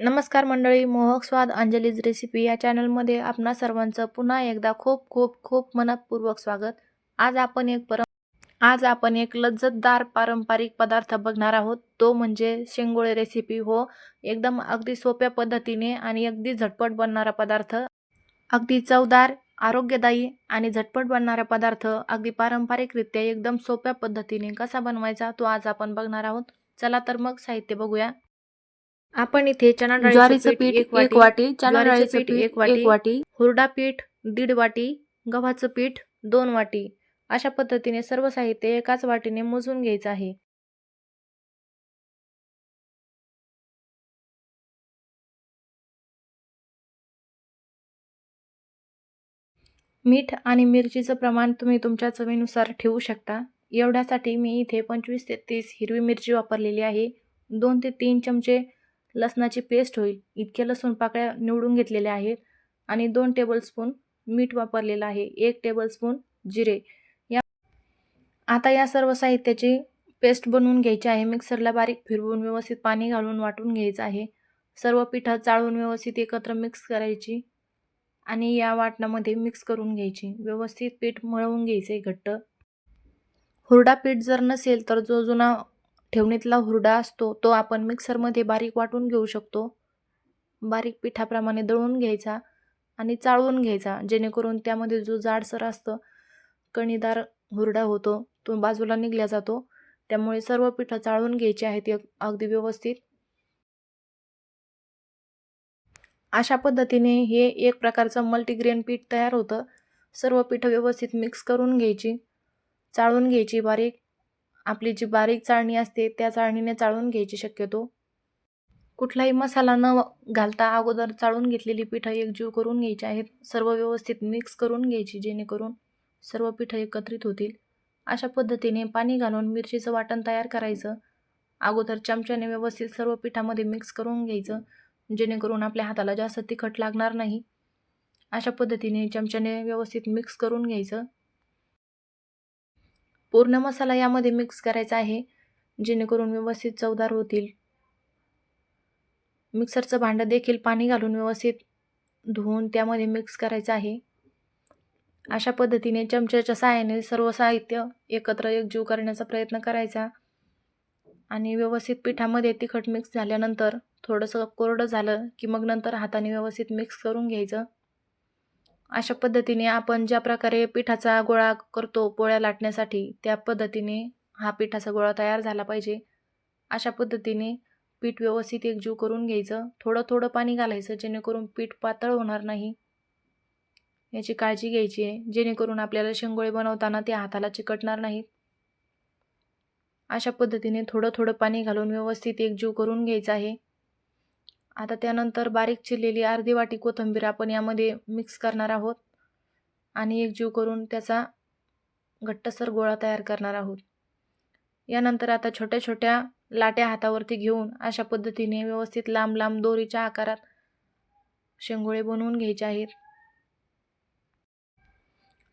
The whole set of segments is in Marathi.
नमस्कार मंडळी मोहक स्वाद अंजलीज रेसिपी या चॅनलमध्ये आपणा सर्वांचं पुन्हा एकदा खूप खूप खूप मनपूर्वक स्वागत. आज आपण एक परम आज आपण एक लज्जतदार पारंपरिक पदार्थ बघणार आहोत. तो म्हणजे शेंगोळे रेसिपी हो एकदम अगदी सोप्या पद्धतीने आणि अगदी झटपट बनणारा पदार्थ. अगदी चवदार आरोग्यदायी आणि झटपट बनणारा पदार्थ. अगदी पारंपरिकरित्या एकदम सोप्या पद्धतीने कसा बनवायचा तो आज आपण बघणार आहोत. चला तर मग साहित्य बघूया. आपण इथे चणा ज्वारीचं पीठ एक वाटी चणा डाळीचं पीठ एक वाटी, एक वाटी. हुरडा पीठ दीड वाटी गव्हाचं पीठ दोन वाटी. अशा पद्धतीने सर्व साहित्य एकाच वाटीने मोजून घ्यायचं आहे. मीठ आणि मिरचीचं प्रमाण तुम्ही तुमच्या चवीनुसार ठेवू शकता. एवढ्यासाठी मी इथे पंचवीस ते तीस हिरवी मिरची वापरलेली आहे. दोन ते तीन चमचे लसणाची पेस्ट होईल. इतक्या लसूण पाकळ्या निवडून घेतलेल्या आहेत आणि दोन टेबलस्पून मीठ वापरलेलं आहे. एक टेबलस्पून जिरे. या आता या सर्व साहित्याची पेस्ट बनवून घ्यायची आहे. मिक्सरला बारीक फिरवून व्यवस्थित पाणी घालून वाटून घ्यायचं आहे. सर्व पिठं चाळून व्यवस्थित एकत्र मिक्स करायची आणि या वाटणामध्ये मिक्स करून घ्यायची. व्यवस्थित पीठ मळवून घ्यायचं घट्ट. हुरडा पीठ जर नसेल तर जो जुना ठेवणीतला हुरडा असतो तो आपण मिक्सरमध्ये बारीक वाटून घेऊ शकतो. बारीक पिठाप्रमाणे दळून घ्यायचा आणि चाळवून घ्यायचा जेणेकरून त्यामध्ये जो जाडसर असतं कणीदार हुरडा होतो तो बाजूला निघल्या जातो. त्यामुळे सर्व पिठं चाळून घ्यायची आहेत एक अगदी व्यवस्थित. अशा पद्धतीने हे एक प्रकारचं मल्टीग्रेन पीठ तयार होतं. सर्व पिठं व्यवस्थित मिक्स करून घ्यायची चाळून घ्यायची बारीक. आपली जी बारीक चाळणी असते त्या चाळणीने चाळून घ्यायची शक्यतो. कुठलाही मसाला न घालता अगोदर चाळून घेतलेली पिठं एकजीव करून घ्यायची आहेत. सर्व व्यवस्थित मिक्स करून घ्यायची जेणेकरून सर्व पिठं एकत्रित होतील. अशा पद्धतीने पाणी घालून मिरचीचं वाटण तयार करायचं. अगोदर चमच्याने व्यवस्थित सर्व पिठामध्ये मिक्स करून घ्यायचं जेणेकरून आपल्या हाताला जास्त तिखट लागणार नाही. अशा पद्धतीने चमच्याने व्यवस्थित मिक्स करून घ्यायचं. पूर्ण मसाला यामध्ये मिक्स करायचा आहे जेणेकरून व्यवस्थित चवदार होतील. मिक्सरचं भांडं देखील पाणी घालून व्यवस्थित धुवून त्यामध्ये मिक्स करायचं आहे. अशा पद्धतीने चमच्याच्या सहाय्याने सर्व साहित्य एकत्र एकजीव करण्याचा प्रयत्न करायचा. आणि व्यवस्थित पिठामध्ये तिखट मिक्स झाल्यानंतर थोडंसं कोरडं झालं की मग नंतर हाताने व्यवस्थित मिक्स करून घ्यायचं. अशा पद्धतीने आपण ज्या प्रकारे पिठाचा गोळा करतो पोळ्या लाटण्यासाठी त्या पद्धतीने हा पिठाचा गोळा तयार झाला पाहिजे. अशा पद्धतीने पीठ व्यवस्थित एकजीव करून घ्यायचं. थोडं थोडं पाणी घालायचं जेणेकरून पीठ पातळ होणार नाही. याची काळजी घ्यायची आहे. जेणेकरून आपल्याला शेंगोळे बनवताना ते हाताला चिकटणार नाहीत. अशा पद्धतीने थोडं थोडं पाणी घालून व्यवस्थित एकजीव करून घ्यायचं आहे. आता त्यानंतर बारीक चिरलेली अर्धी वाटी कोथिंबीर आपण यामध्ये मिक्स करणार आहोत. आणि एकजीव करून त्याचा घट्टसर गोळा तयार करणार आहोत. यानंतर आता छोट्या छोट्या लाट्या हातावरती घेऊन अशा पद्धतीने व्यवस्थित लांब लांब दोरीच्या आकारात शेंगोळे बनवून घ्यायचे आहेत.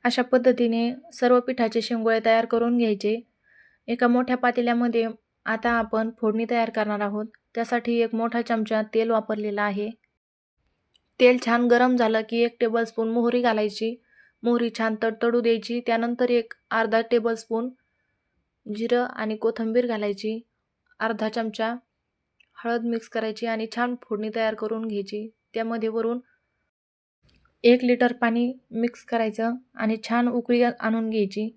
अशा पद्धतीने सर्व पिठाचे शेंगोळे तयार करून घ्यायचे. एका मोठ्या पातेल्यामध्ये आता आपण फोडणी तयार करणार आहोत. त्यासाठी एक मोठा चमचा तेल वापरलेला आहे. तेल छान गरम झालं की एक टेबलस्पून मोहरी घालायची. मोहरी छान तडतडू द्यायची. त्यानंतर एक अर्धा टेबलस्पून जिरं आणि कोथिंबीर घालायची. अर्धा चमचा हळद मिक्स करायची आणि छान फोडणी तयार करून घ्यायची. त्यामध्ये वरून एक लिटर पाणी मिक्स करायचं आणि छान उकळी आणून घ्यायची.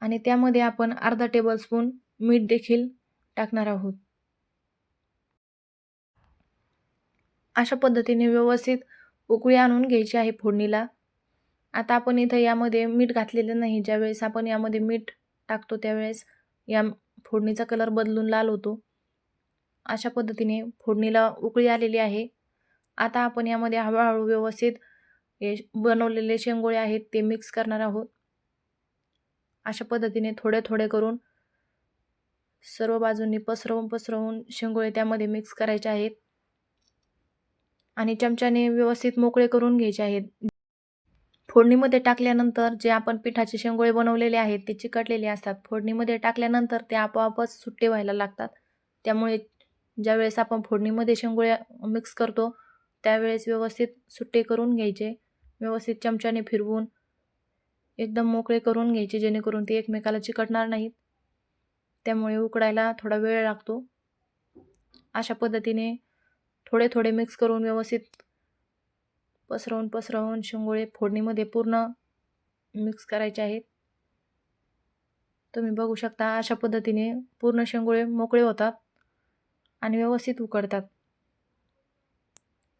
आणि त्यामध्ये आपण अर्धा टेबलस्पून मीठ देखील टाकणार आहोत. अशा पद्धतीने व्यवस्थित उकळी आणून घ्यायची आहे फोडणीला. आता आपण इथं यामध्ये मीठ घातलेलं नाही. ज्यावेळेस आपण यामध्ये मीठ टाकतो त्यावेळेस या फोडणीचा कलर बदलून लाल होतो. अशा पद्धतीने फोडणीला उकळी आलेली आहे. आता आपण यामध्ये हळूहळू व्यवस्थित हे बनवलेले शेंगोळे आहेत ते मिक्स करणार आहोत. अशा पद्धतीने थोडे थोडे करून सर्व बाजूंनी पसरवून पसरवून शेंगोळे त्यामध्ये मिक्स करायचे आहेत. आणि चमच्याने व्यवस्थित मोकळे करून घ्यायचे आहेत. फोडणीमध्ये टाकल्यानंतर जे आपण पिठाचे शेंगोळे बनवलेले आहेत ते चिकटलेले असतात. फोडणीमध्ये टाकल्यानंतर ते आपोआपच सुट्टे व्हायला लागतात. त्यामुळे ज्यावेळेस आपण फोडणीमध्ये शेंगोळे मिक्स करतो त्यावेळेस व्यवस्थित सुट्टे करून घ्यायचे. व्यवस्थित चमच्याने फिरवून एकदम मोकळे करून घ्यायचे जेणेकरून ते एकमेकाला चिकटणार नाहीत. त्यामुळे उकडायला थोडा वेळ लागतो. अशा पद्धतीने थोडे थोडे मिक्स करून व्यवस्थित पसरवून पसरवून शेंगोळे फोडणीमध्ये पूर्ण मिक्स करायचे आहेत. तुम्ही बघू शकता अशा पद्धतीने पूर्ण शेंगोळे मोकळे होतात आणि व्यवस्थित उकडतात.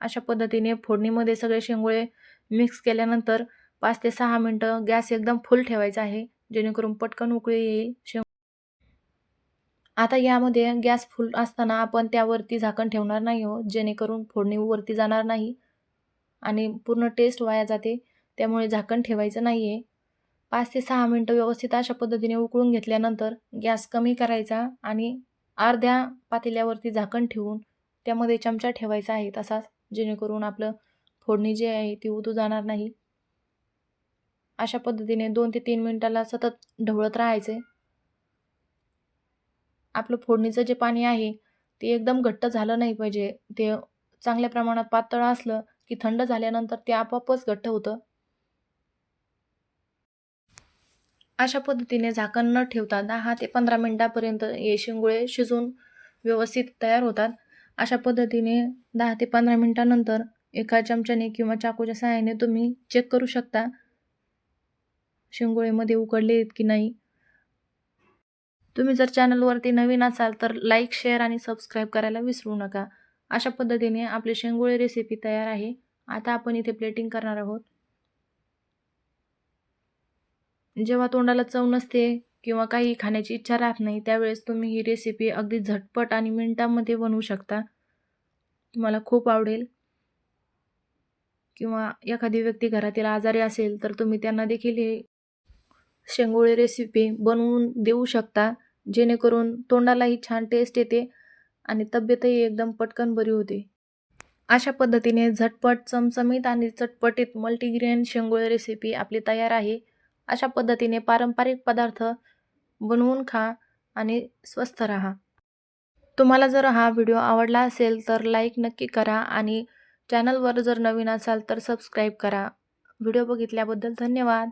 अशा पद्धतीने फोडणीमध्ये सगळे शेंगोळे मिक्स केल्यानंतर पाच ते सहा मिनटं गॅस एकदम फुल ठेवायचा आहे जेणेकरून पटकन उकळी येईल. शेंग आता यामध्ये गॅस फुल असताना आपण त्यावरती झाकण ठेवणार नाही हो जेणेकरून फोडणी वरती जाणार नाही आणि पूर्ण टेस्ट वाया जाते. त्यामुळे झाकण ठेवायचं नाही आहे पाच ते सहा मिनटं व्यवस्थित अशा पद्धतीने उकळून घेतल्यानंतर गॅस कमी करायचा आणि अर्ध्या पातेल्यावरती झाकण ठेवून त्यामध्ये चमचा ठेवायचा आहे तसाच जेणेकरून आपलं फोडणी जी आहे ती उतू जाणार नाही. अशा पद्धतीने दोन ते तीन मिनटाला सतत ढवळत राहायचे. आपलं फोडणीचं जे पाणी आहे ते एकदम घट्ट झालं नाही पाहिजे. ते चांगल्या प्रमाणात पातळ असलं की थंड झाल्यानंतर ते आपोआपच घट्ट होतं. अशा पद्धतीने झाकण न ठेवता दहा ते पंधरा मिनटापर्यंत हे शेंगुळे शिजून व्यवस्थित तयार होतात. अशा पद्धतीने दहा ते पंधरा मिनटानंतर एका चमच्याने किंवा चाकूच्या सहाय्याने तुम्ही चेक करू शकता. शेंगोळेमध्ये उकडले आहेत की नाही. तुम्ही जर चॅनलवरती नवीन असाल तर लाईक शेअर आणि सबस्क्राईब करायला विसरू नका. अशा पद्धतीने आपली शेंगोळी रेसिपी तयार आहे. आता आपण इथे प्लेटिंग करणार आहोत. जेव्हा तोंडाला चव नसते किंवा काही खाण्याची इच्छा राहत नाही त्यावेळेस तुम्ही ही रेसिपी अगदी झटपट आणि मिनटामध्ये बनवू शकता. तुम्हाला खूप आवडेल. किंवा एखादी व्यक्ती घरातील आजारी असेल तर तुम्ही त्यांना देखील हे शेंगोळी रेसिपी बनवून देऊ शकता. जेणेकरून तोंडालाही छान टेस्ट येते आणि तब्येतही एकदम पटकन बरी होते. अशा पद्धतीने झटपट चमचमीत आणि चटपटीत मल्टीग्रेन शेंगोळे रेसिपी आपली तयार आहे. अशा पद्धतीने पारंपरिक पदार्थ बनवून खा आणि स्वस्थ राहा. तुम्हाला जर हा व्हिडिओ आवडला असेल तर लाईक नक्की करा आणि चॅनलवर जर नवीन असाल तर सबस्क्राईब करा. व्हिडिओ बघितल्याबद्दल धन्यवाद.